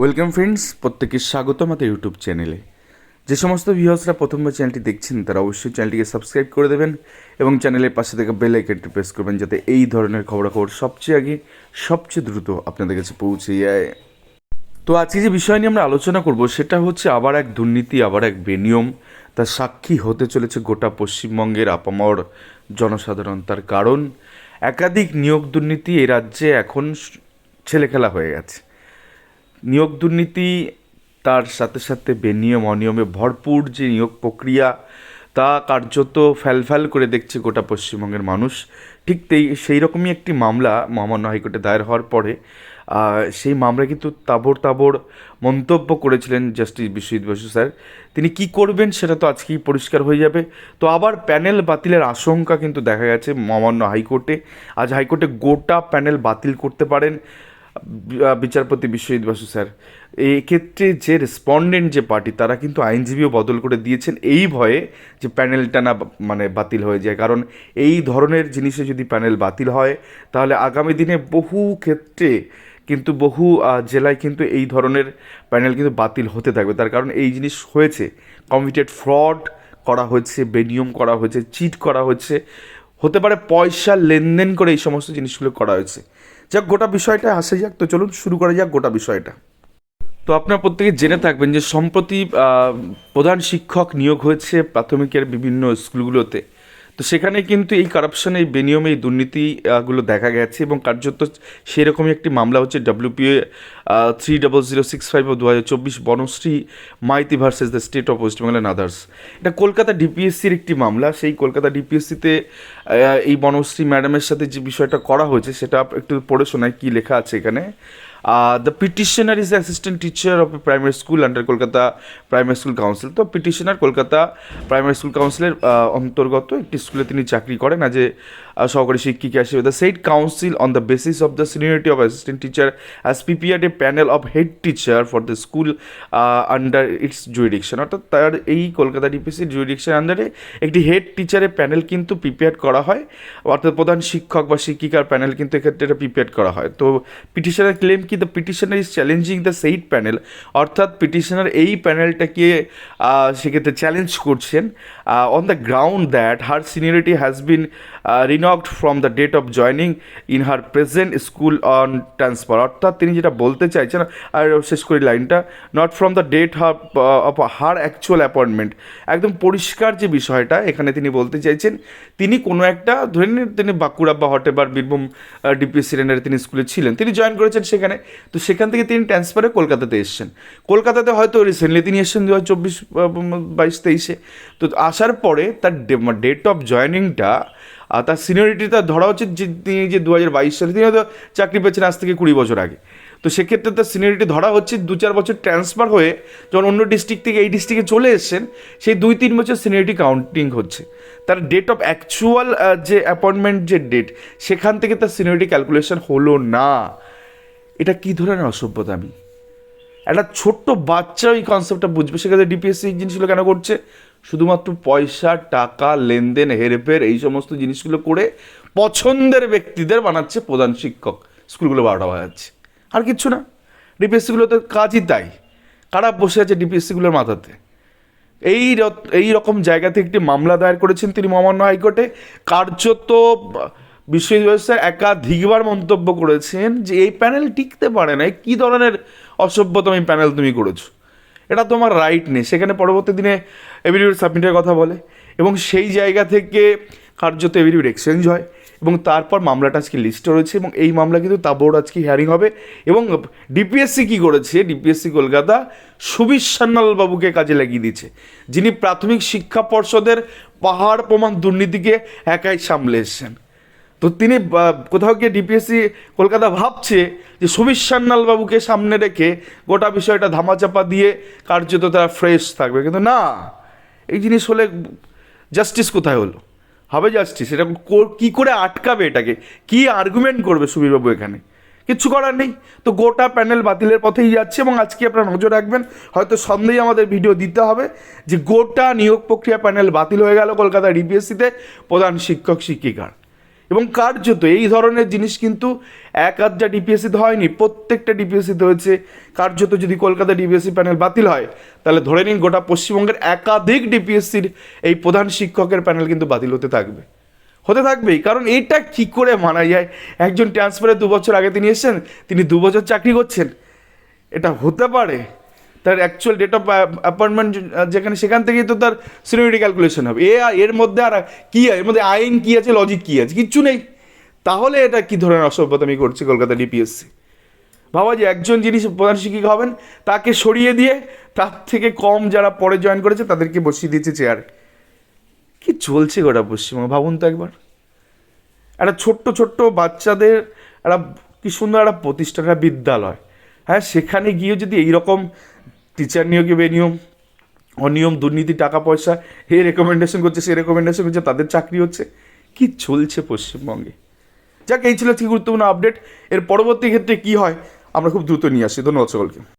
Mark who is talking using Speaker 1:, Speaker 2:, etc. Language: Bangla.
Speaker 1: ওয়েলকাম ফ্রেন্ডস প্রত্যেকে স্বাগত আমাদের ইউটিউব চ্যানেলে যে সমস্ত ভিউয়ার্সরা প্রথমবার চ্যানেলটি দেখছেন, তারা অবশ্যই চ্যানেলটিকে সাবস্ক্রাইব করে দেবেন এবং চ্যানেলের পাশে থেকে বেল আইকনটি প্রেস করবেন যাতে এই ধরনের খবরাখবর সবচেয়ে আগে, সবচেয়ে দ্রুত আপনাদের কাছে পৌঁছে যায়। তো আজকে যে বিষয় নিয়ে আমরা আলোচনা করব, সেটা হচ্ছে আবার এক দুর্নীতি, আবার এক বেনিয়ম। তার সাক্ষী হতে চলেছে গোটা পশ্চিমবঙ্গের আপামর জনসাধারণ। তার কারণ, একাধিক নিয়োগ দুর্নীতি এই রাজ্যে এখন ছেলেখেলা হয়ে গেছে। নিয়োগ দুর্নীতি, তার সাথে সাথে বেনিয়ম অনিয়মে ভরপুর যে নিয়োগ প্রক্রিয়া, তা কার্যত ফ্যালফ্যাল করে দেখছে গোটা পশ্চিমবঙ্গের মানুষ। ঠিক তেই, সেই রকমই একটি মামলা মহামান্য হাইকোর্টে দায়ের হওয়ার পরে সেই মামলায় কিন্তু তাবড় তাবড় মন্তব্য করেছিলেন জাস্টিস বিশ্বজিৎ বসু স্যার। তিনি কি করবেন সেটা তো আজকেই পরিষ্কার হয়ে যাবে। তো আবার প্যানেল বাতিলের আশঙ্কা কিন্তু দেখা গেছে মহামান্য হাইকোর্টে। আজ হাইকোর্টে গোটা প্যানেল বাতিল করতে পারেন। বিচারপতি বিশ্বজিৎ বসু স্যার। এক্ষেত্রে যে রেসপন্ডেন্ট যে পার্টি, তারা কিন্তু আইনজীবীও বদল করে দিয়েছেন এই ভয়ে যে প্যানেলটা না মানে বাতিল হয়ে যায়। কারণ এই ধরনের জিনিসে যদি প্যানেল বাতিল হয়, তাহলে আগামী দিনে বহু ক্ষেত্রে কিন্তু বহু জেলায় কিন্তু এই ধরনের প্যানেল কিন্তু বাতিল হতে থাকবে। তার কারণ এই জিনিস হয়েছে। কমিটেড ফ্রড করা হয়েছে, বেনিয়ম করা হয়েছে চিট করা হয়েছে। হতে পারে পয়সা, লেনদেন করে এই সমস্ত জিনিসগুলো করা হয়েছে। যাক, গোটা বিষয়টা আসে যাক। তো চলুন শুরু করা যাক গোটা বিষয়টা। তো আপনারা প্রত্যেকে জেনে থাকবেন যে সম্প্রতি প্রধান শিক্ষক নিয়োগ হয়েছে প্রাথমিকের বিভিন্ন স্কুলগুলোতে। তো সেখানে কিন্তু এই কারাপশন এই বেনিয়ম, এই দুর্নীতিগুলো দেখা গেছে এবং কার্যত সেরকমই একটি মামলা হচ্ছে WPA three double zero six five ও দু হাজার চব্বিশ Banashree Maiti versus the state of West Bengal and others এটা কলকাতা ডিপিএসসির একটি মামলা, সেই কলকাতা ডিপিএসসিতে এই বনশ্রী ম্যাডামের সাথে যে বিষয়টা করা হয়েছে, সেটা একটু পড়ে শোনায় কী লেখা আছে এখানে। The petitioner is assistant teacher of primary school under Kolkata primary school council তো পিটিশনার কলকাতা প্রাইমারি স্কুল কাউন্সিলের অন্তর্গত একটি স্কুলে তিনি চাকরি করেন। আজে সহকারী শিক্ষিকা হিসেবে the said council on the basis of the seniority of assistant teacher as prepared a panel of head teacher for the school under its jurisdiction অর্থাৎ তার এই কলকাতা ডিপিসির জুরিডিকশন আন্ডারে একটি হেড টিচারের প্যানেল কিন্তু প্রিপেয়ার করা হয়। অর্থাৎ প্রধান শিক্ষক বা শিক্ষিকার প্যানেল কিন্তু এক্ষেত্রে এটা প্রিপেয়ার করা হয়। তো পিটিশনার ক্লেম কি? The petitioner is challenging the said panel অর্থাৎ পিটিশনার এই প্যানেলটাকে সেক্ষেত্রে চ্যালেঞ্জ করছেন on the ground that her seniority has been reckoned from the date of joining in her present school on transfer অর্থাৎ তিনি যেটা বলতে চাইছেন, আর শেষ করি লাইনটা not from the date of her actual appointment একদম পরিষ্কার যে বিষয়টা, এখানে তিনি বলতে চাইছেন, তিনি কোনো একটা, ধরে নিন তিনি বাঁকুড়া বা হটেবার বীরভূম ডিপিএসসি রেন্ডারে তিনি স্কুলে ছিলেন, তিনি জয়েন করেছেন সেখানে, তো সেখান থেকে তিনি ট্রান্সফারে কলকাতাতে এসেছেন। কলকাতাতে হয়তো রিসেন্টলি তিনি এসেছেন দু হাজার চব্বিশ বাইশ, তেইশে। তো আসার পরে তার ডেট অফ জয়নিংটা আর তার সিনিয়রিটিটা ধরা হচ্ছে যে তিনি যে দু হাজার বাইশ সালে, তিনি হয়তো চাকরি পেয়েছেন আজ থেকে কুড়ি বছর আগে। তো সেক্ষেত্রে তার সিনিয়রিটি ধরা হচ্ছে দু চার বছর ট্রান্সফার হয়ে যখন অন্য ডিস্ট্রিক্ট থেকে এই ডিস্ট্রিক্টে চলে এসেছেন, সেই দুই তিন বছর সিনিয়রিটি কাউন্টিং হচ্ছে। তার ডেট অফ অ্যাকচুয়াল যে অ্যাপয়েন্টমেন্ট যে ডেট সেখান থেকে তার সিনিয়রিটি ক্যালকুলেশন হলো না। এটা কী ধরনের অসভ্যতা আমি? একটা ছোট্ট বাচ্চা ওই কনসেপ্টটা বুঝবে। সেক্ষেত্রে ডিপিএসসি এই জিনিসগুলো কেন করছে? শুধুমাত্র পয়সা, টাকা, লেনদেন, হেরফের এই সমস্ত জিনিসগুলো করে পছন্দের ব্যক্তিদের বানাচ্ছে প্রধান শিক্ষক। স্কুলগুলো বারোটা বাজাচ্ছে। আর কিচ্ছু না। ডিপিএসসিগুলোতে কাজই তাই। কারা বসে আছে ডিপিএসসিগুলোর মাথাতে? এই এই রকম জায়গা থেকে একটি মামলা দায়ের করেছেন তিনি মহামান্য হাইকোর্টে। কার্যত বিশ্বজিৎ ব্যবস্থা একাধিকবার মন্তব্য করেছেন যে এই প্যানেল টিকতে পারে না। কী ধরনের অসভ্যতম এই প্যানেল তুমি করেছ? এটা তোমার রাইট নেই। সেখানে পরবর্তী দিনে এভিডিউট সাবমিটের কথা বলে এবং সেই জায়গা থেকে কার্যত এভিডিউট এক্সচেঞ্জ হয় এবং তারপর মামলাটা আজকে লিস্টে রয়েছে এবং এই মামলা কিন্তু তাবড় আজকে হিয়ারিং হবে এবং ডিপিএসসি কী করেছে? ডিপিএসসি কলকাতা সুবিশ বাবুকে কাজে লাগিয়ে দিয়েছে। যিনি প্রাথমিক শিক্ষা পর্ষদের পাহাড় প্রমাণ দুর্নীতিকে একাই সামলে এসছেন। তো তিনি কোথাও গিয়ে ডিপিএসসি কলকাতা ভাবছে যে সুবিশ সান্যাল বাবুকে সামনে রেখে গোটা বিষয়টা ধামাচাপা দিয়ে কার্যত তারা ফ্রেশ থাকবে। কিন্তু না, এই জিনিস হলে জাস্টিস কোথায় হলো? হবে জাস্টিস এটা কো- কি করে আটকাবে এটাকে? কি আর্গুমেন্ট করবে সুবীরবাবু এখানে? কিচ্ছু করার নেই। তো গোটা প্যানেল বাতিলের পথেই যাচ্ছে এবং আজকে আপনারা নজর রাখবেন, হয়তো সন্দেহে আমাদের ভিডিও দিতে হবে যে গোটা নিয়োগ প্রক্রিয়া প্যানেল বাতিল হয়ে গেল কলকাতা ডিপিএসসিতে প্রধান শিক্ষক শিক্ষিকার এবং কার্যত এই ধরনের জিনিস কিন্তু এক আধটা ডিপিএসসিতে হয়নি, প্রত্যেকটা ডিপিএসসিতে হয়েছে। কার্যত যদি কলকাতা ডিপিএসসি প্যানেল বাতিল হয়, তাহলে ধরে নিন গোটা পশ্চিমবঙ্গের একাধিক ডিপিএসসির এই প্রধান শিক্ষকের প্যানেল কিন্তু বাতিল হতে থাকবে। হতে থাকবেই, কারণ এটা কি করে মানা যায়? একজন ট্রান্সফারে দু বছর আগে তিনি এসেছেন, তিনি দু বছর চাকরি করছেন। এটা হতে পারে তার অ্যাকচুয়াল ডেট অফ অ্যাপয়েন্টমেন্ট যেখানে সেখান থেকেই তো তার সিনিয়রিটি ক্যালকুলেশন হবে। এ এর মধ্যে আর কী, এর মধ্যে আইন কী আছে লজিক কী আছে, কিচ্ছু নেই। তাহলে এটা কী ধরনের অসভ্যতামি করছে কলকাতা ডিপিএসসি ভাবা যে একজন যিনি প্রধান শিক্ষিকা হবেন, তাকে সরিয়ে দিয়ে তার থেকে কম যারা পরে জয়েন করেছে, তাদেরকে বসিয়ে দিয়েছে চেয়ারে কি চলছে গোটা পশ্চিমবঙ্গ? ভাবুন তো একবার। একটা ছোট্ট ছোট্ট বাচ্চাদের, একটা কি সুন্দর একটা প্রতিষ্ঠান, একটা বিদ্যালয়। হ্যাঁ সেখানে গিয়ে যদি এইরকম টিচার নিয়োগে বেনিয়ম অনিয়ম, দুর্নীতি, টাকা, পয়সা, হে রেকমেন্ডেশন করছে, সে রেকমেন্ডেশন করছে, তাদের চাকরি হচ্ছে। কি চলছে পশ্চিমবঙ্গে? যাক, এই ছিল কি গুরুত্বপূর্ণ আপডেট এর পরবর্তী ক্ষেত্রে কি হয়, আমরা খুব দ্রুত নিয়ে আসি। ধন্যবাদ সকলকে।